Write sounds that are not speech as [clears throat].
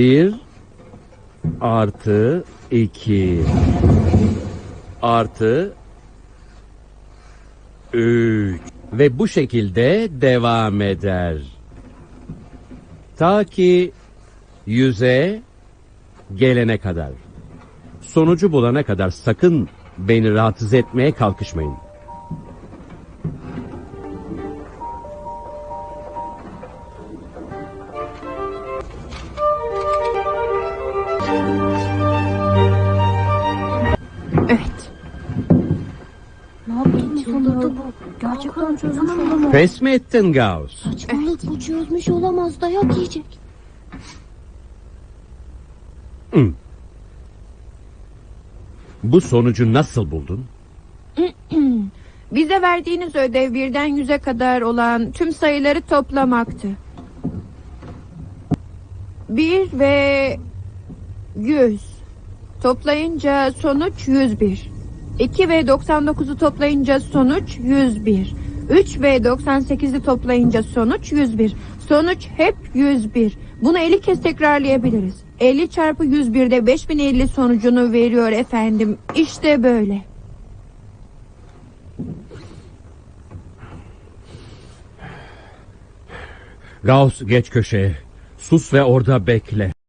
1 artı 2 artı 3 ve bu şekilde devam eder. Ta ki yüze gelene kadar. Sonucu bulana kadar sakın beni rahatsız etmeye kalkışmayın. Evet. Ne bu. Gerçekten çözmüş olamaz. Pes mi ettin Gauss? Saçmalık bu çözmüş olamaz dayak yiyecek. Bu sonucu nasıl buldun? [clears throat] Bize verdiğiniz ödev birden yüze kadar olan tüm sayıları toplamaktı. Bir ve yüz. Toplayınca sonuç 101. 2 ve 99'u toplayınca sonuç 101. 3 ve 98'i toplayınca sonuç 101. Sonuç hep 101. Bunu 50 kez tekrarlayabiliriz. 50 çarpı 101 de 5050 sonucunu veriyor efendim. İşte böyle. Gauss geç köşeye. Sus ve orada bekle.